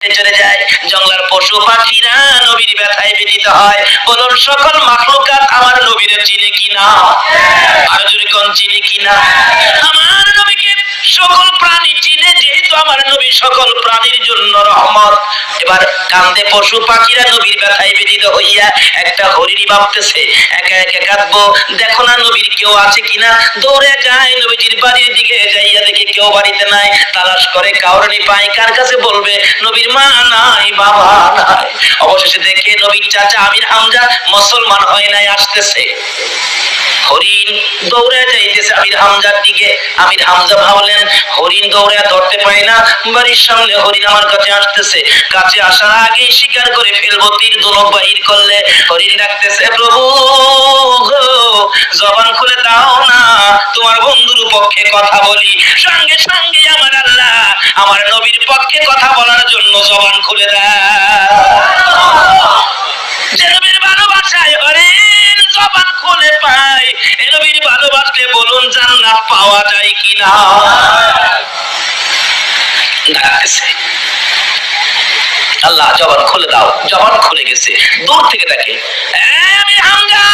চলে যায়। জঙ্গলার পশু পাখিরা নবীর ব্যথায় হয়। বলুন, সকল মাখলুকাত আমার নবীরে চিনে কিনা? আর যদি কোন, চিনে কিনা? আমার নবীকে সকল প্রাণী চিনে, যেহেতু আমার নবী সকল প্রাণীর জন্য রহমত। এবার কান্দে পশু পাখিরা নবীর ব্যথায় ব্যথিত হইয়া একটা হরিণী ভাবতেছে, একা একা কাঁদবো? দেখো না নবীর কেউ আছে কিনা? দৌড়ে যায় নবীজির বাড়ির দিকে, যাইয়া দেখে কেউ বাড়িতে নাই। তালাশ করে কাউরানি পায় কার কাছে বলবে? নবীর মা, নাই, বাবা, নাই। অবশেষে দেখে নবীর চাচা আমির হামজা মুসলমান হয় নাই, আসতেছে। হরিণ দৌড়ে যাইতেছে আমির হামজার দিকে। আমির হামজা ভাবলেন হরিণ দৌড়ে ধরতে পারে না। বাড়ির সামনে হরিণ আমার কাছে আসতেছে। কাছে আসার আগে স্বীকার করে ফেলব, তীর দোলক বাহির করলে। হরিণ ডাকতেছে, প্রভু জবান খুলে দাও না। তোমার বন্ধুর পক্ষে কথা বলি। সঙ্গে সঙ্গে আমার আল্লাহ আমার নবীর পক্ষে কথা বলার জন্য জবান খুলে দেয়। যে নবীর ভালোবাসায় জবান খুলে পায় এ নবীর ভালোবাসলে বলুন জান্নাত পাওয়া যায় কিনা? ডাকতেছে আল্লাহ, জবান খুলে দাও। জবান খুলে গেছে। দূর থেকে দেখে। আমি হামজা!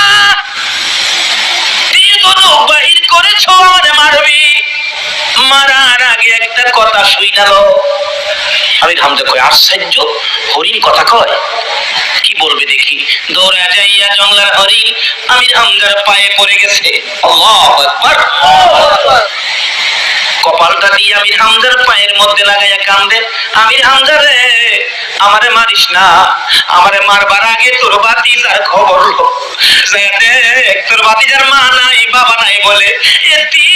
বাহির করেছ আমারে মারবি? মারার আগে একটা কথা শুই না লো। আমি হামজা কই আশ্চর্য হরিণ কথা কয়। কি বলবে দেখি? দৌড়া যাইয়া জঙ্গলার হরিণ আমির হামজার পায়ে পড়ে গেছে। কপালটা দিয়ে আমি হামজার পায়ের মধ্যে লাগাইয়া কান্দে, আমির হামজা রে, আমারে মারিস না, আমারে মারবার আগে তোর বাতিজার খবর দেখ, তোর বাতিজার মা নাই, বাবা নাই বলে এতিম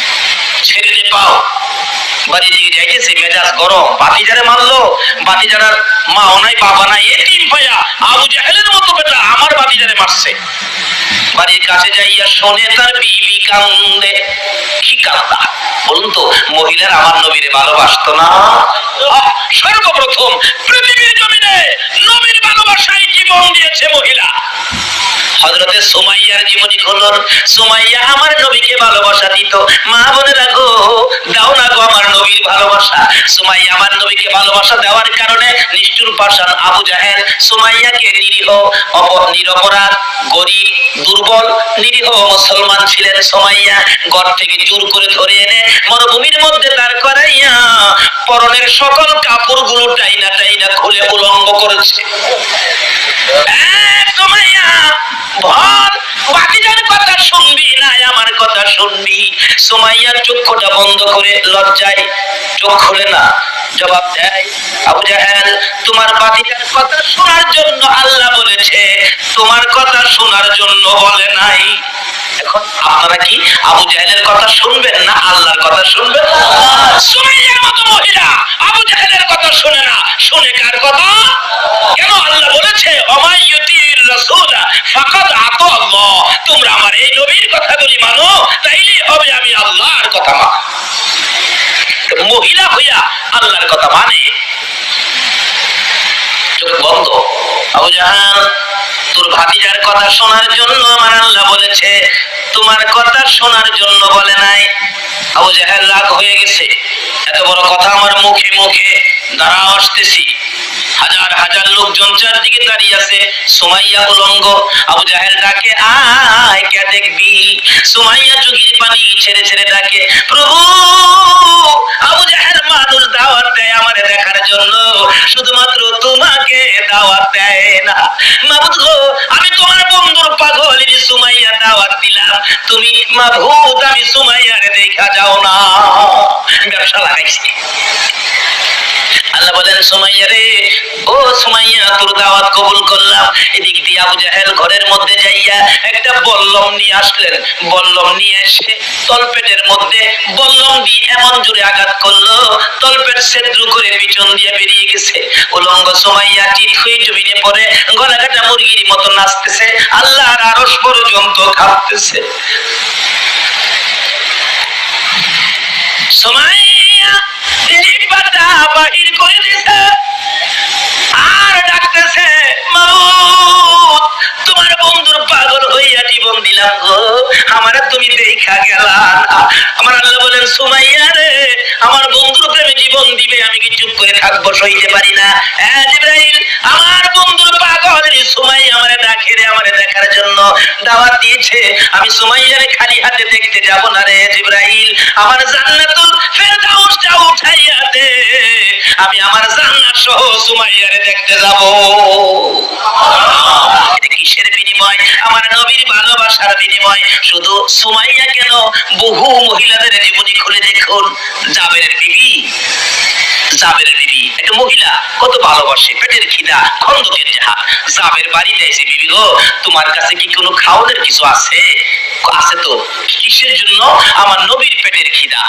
পাও। বাড়ি দিকে যাইতেছে মেজাজ গরম। বাতি যারা মারলো বাতি বাতিজারার মাও নাই, বাবা নাই, এ তিন ভাইয়া আবু জাহেলের মতো বেটা আমার বাতি যারা মারছে। বাড়ির কাছে যাইয়া শোনে তার বিবি কান্দে। কি কান্দা বলুন তো, মহিলার আমার নবীরে না? সর্বপ্রথম পৃথিবীর জমিনে নবীর ভালোবাসায় জীবন দিয়েছে মহিলা। হজরতে জীবনী আমার নবীকে ভালোবাসা দিত। মা বোনেরা গো, দাও না গো আমার নবীর ভালোবাসা। সুমাইয়া আমার নবীকে ভালোবাসা দেওয়ার কারণে নিষ্ঠুর পাশান আবু জাহেল সুমাইয়াকে নিরীহ অপ নিরপরাধ, গরিব, দুর্বল নিরীহ মুসলমান ছিলেন, সোমাইয়া ঘর থেকে জোর করে ধরে এনে মরুভূমির মধ্যে দাঁড় করাইয়া পরনের সকল কাপড়গুলো টাইনা টাইনা খুলে উলঙ্গ করেছে। সোমাইয়া, ভর! শুনবি? না আমার কথা শুনবি। সুমাইয়ার চক্ষুটা বন্ধ করে লজ্জায় চোখ খুলে না। জবাব দেয়, আবু জাহেল, তোমার বাতিজার কথা শোনার জন্য আল্লাহ বলেছে। তোমার কথা শোনার জন্য বলে নাই। এখন আপনারা কি আবু জাহেলের কথা শুনবেন না আল্লাহর কথা শুনবেন সুমাইয়ার মতো মহিলা আবু জাহেলের কথা শুনে না। শুনে কার কথা? কেন আল্লাহ বলেছে? অমাইয়ুতির কথা মানে? চোখ বন্ধ। আবু জাহান তোর ভাতিজার কথা শোনার জন্য আমার আল্লাহ বলেছে, তোমার কথা শোনার জন্য বলে নাই। আবু রাগ হয়ে গেছে। এত বড় কথা আমার মুখে মুখে। দাঁড়াও, আসতেছি। হাজার হাজার লোকজন চারদিকে দাঁড়িয়ে আছে। সুমাইয়া উলঙ্গ। আবু জাহেল ডাকে, আয়, কে দেখবি? সুমাইয়া চোখের পানি ছেড়ে ছেড়ে ডাকে, প্রভু! না। মাবুদ গো, আমি তোমার বন্ধুর পাগলের সুমাইয়া দাওয়াত দিলাম। তুমি মাভূত আমি সুমাইয়ারে দেখা যাও না। ব্যবসা লাগাইছি। আল্লাহ বলেন, সুমাইয়া রে, ও সুমাইয়া, তোর দাওয়াত কবুল করলাম। এদিক দিয়ে আবু জাহেল ঘরের মধ্যে যাইয়া একটা বল্লম নিয়ে আসলেন। বল্লম নিয়ে এসে তলপেটের মধ্যে বল্লম দিয়ে এমন জোরে আঘাত করল, তলপেট সেদ্রু করে পিছন দিয়ে বেরিয়ে গেছে। উলঙ্গ সুমাইয়া চিত হয়ে জমিনে পড়ে গলা কাটা মুরগির মতো নাচতেছে, আল্লাহর আরস পর্যন্ত কাঁপতেছে। দিবে, আমি দিয়েছে। আমি সুমাইয়ারে খালি হাতে দেখতে যাব না রে জিব্রাইল। আমার জান্নাতুল ফেরদাউসটা উঠাইয়া দে আমি আমার জান্নাত সহ সুমাইয়ারে দেখতে যাব। কিসের বিনিময়? আমার নবীর ভালোবাসার বিনিময়। শুধু সুমাইয়া কেন? বহু মহিলাদের জীবনী খুলে দেখুন। জাবের বিবি। জাবের বিবি। একটা মহিলা কত ভালোবাসে, পেটের খিদা, খন্দকের যাহা জাবের বাড়িতে এসে বিবি গো, তোমার কাছে কি কোনো খাওয়ানোর কিছু আছে? আছে তো। কিসের জন্য? আমার নবীর পেটের খিদা।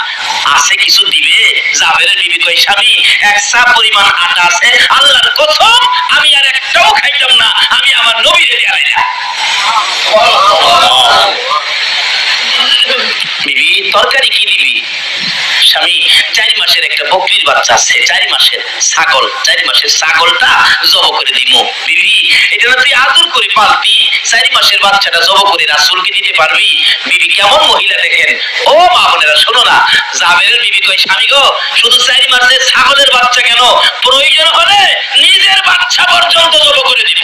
আছে কিছু দিবে? জাবের বিবি কই স্বামী, এক সা পরিমাণ আটা আছে, আল্লাহর কসম, আমি আর একটাও খাইতাম না। আমি আমার নবীর দেয়ালাই না বিবি তরকারি কি দিবি? স্বামী, চারি মাসের একটা বকরির বাচ্চা আছে, চারি মাসের ছাগল, চারি মাসের ছাগলটা জব করে দিমু। বিবি, এটা তুই আদর করে পালতি চারি মাসের বাচ্চাটা জব করে রাসুলকে দিতে পারবি? বিবি, কেমন মহিলা দেখেন? ও মা বোনেরা, শোনো না। জাবেরের বিবি কই স্বামী গো, শুধু চারি মাসের ছাগলের বাচ্চা কেন? প্রয়োজন হলে নিজের বাচ্চা পর্যন্ত জব করে দিব।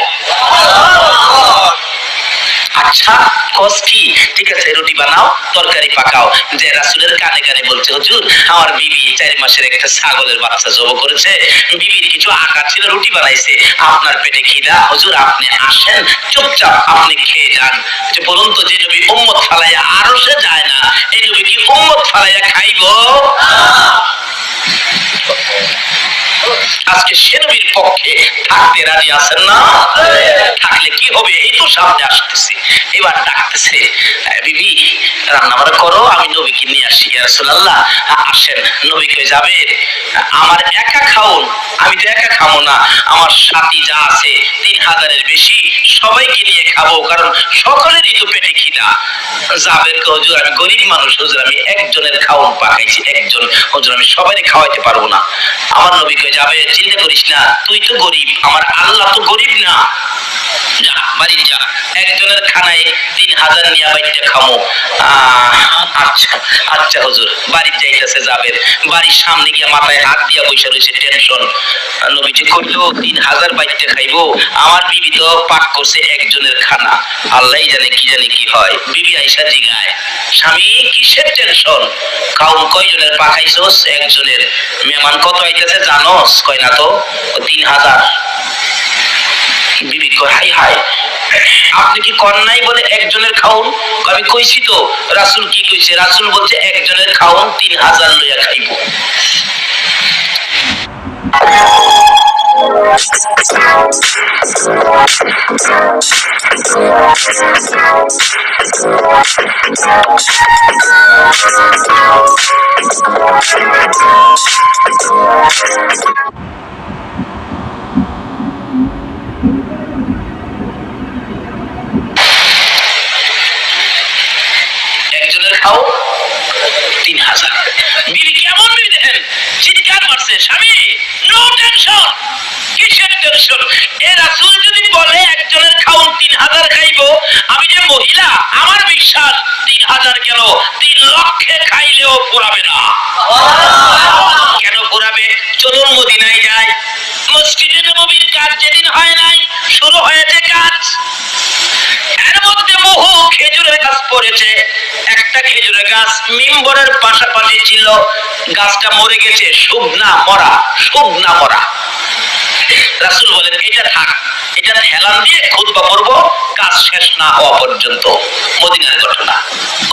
আচ্ছা কস কি ঠিক আছে, রুটি বানাও, তরকারি পাকাও। যে রাসুলের কানে কানে বলছে, হুজুর, আমার বিবি চার মাসের একটা ছাগলের বাচ্চা জব করেছে। বিবির কিছু আকার ছিল, রুটি বানাইছে। আপনার পেটে খিদা? হুজুর, আপনি আসেন, চুপচাপ আপনি খেয়ে যান। যে বলুন তো, যে নবী উম্মত ফালাইয়া আরও সে যায় না, এই নবী কি উম্মত ফালাইয়া খাইব? আজকে সে নবীর পক্ষে থাকতে রাজি আছেন না? থাকলে কি হবে? এই তো সামনে আসতেছে। এবার ডাকতেছে বিবি রান্না বান্না করো, আমি নবীকে নিয়ে আসি রাসূলুল্লাহ। আ- আসেন নবীকে যাবে? আমার একা খাওন, আমি তো একা খাব না। আমার সাথী যা আছে, তিন হাজারের বেশি সবাইকে নিয়ে খাব, কারণ সকলেরই তো পেটে খিদা। যাবের হুজুর, আমি গরিব মানুষ, হুজুর, আমি একজনের খাওন পাকাইছি, একজন। হুজুর, আমি সবাই খাওয়াইতে পারব না। আমার নবী কই যাবে, চিন্তা করিস না। তুই তো গরিব, আমার আল্লাহ তো গরিব না। যা, বাড়ি যা। একজনের খানায় তিন হাজার নিয়ে বাইকটা খামো। আচ্ছা হুজুর, বাড়ির যাইতেছে যাবের বাড়ির সামনে গিয়ে মাথায় হাত দিয়া বসে রয়েছে টেনশন নবীজি করল তিন হাজার বাইকটা খাইবো। আমার বিবি তো পাক করছে একজনের খানা। আল্লাহ জানে কি জানে কি হয়। বিবি আইসা জিগায়, স্বামী, কিসের টেনশন কাউন কয়জনের পাকাইছোস একজনের। মেহমান কত আইতেছে জানোস? কয় না তো, তিন হাজার। বিবি কয় হাই হাই। আপনি কি কন্যাই বলে একজনের খাউন আমি কইছি তো, রাসুল কি কইছে? রাসুল বলছে, একজনের খাউন তিন হাজার লইয়া খাইব। একজনের খাও তিন হাজার বিবি কেমন বিবি দেখেন? চিৎকার মারছে। স্বামী নো টেনশন কিসের টেনশন এ রাসূল যদি বলে, একজনের খাউন তিন হাজার খাইবো, আমি যে মহিলা, আমার বিশ্বাস তিন হাজার কেন তিন লক্ষে খাইলেও পুরাবে না। কেন পুরাবে চলুন মদিনায় যাই। মসজিদে নবীর কাজ যেদিন হয় নাই, শুরু হয়েছে কাজ। বহু খেজুরের গাছ পড়েছে। একটা খেজুরের গাছ মিম্বরের পাশাপাশি ছিল। গাছটা মরে গেছে, শুকনা মরা শুকনা মরা। রাসূল বলেন, এটা থাক, এটা হেলান দিয়ে খুদবা করব, কাজ শেষ না হওয়া পর্যন্ত। মদিনার ঘটনা।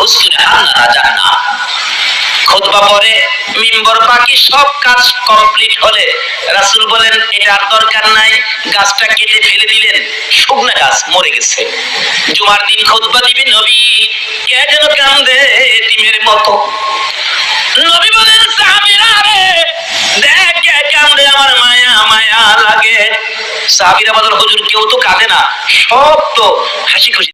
উসকিনা আল্লাহ জান্নাহ খুতবা পরে মিম্বর বাকি সব কাজ কমপ্লিট হলে রাসূল বলেন দরকার নাই, গাছটা কেটে ফেলে দিলেন গাছ মরে গেছে। জুমার দিন খুতবা নবী, কে যেন কান্দে ডিমের মতো। নবী বলেন, সাহাবীরা রে, দেখ কে কান্দে, আমার মায়া মায়া লাগে। সাহাবীরা বলেন, হুজুর কেউ তো কাঁদে না, সব তো হাসি খুশি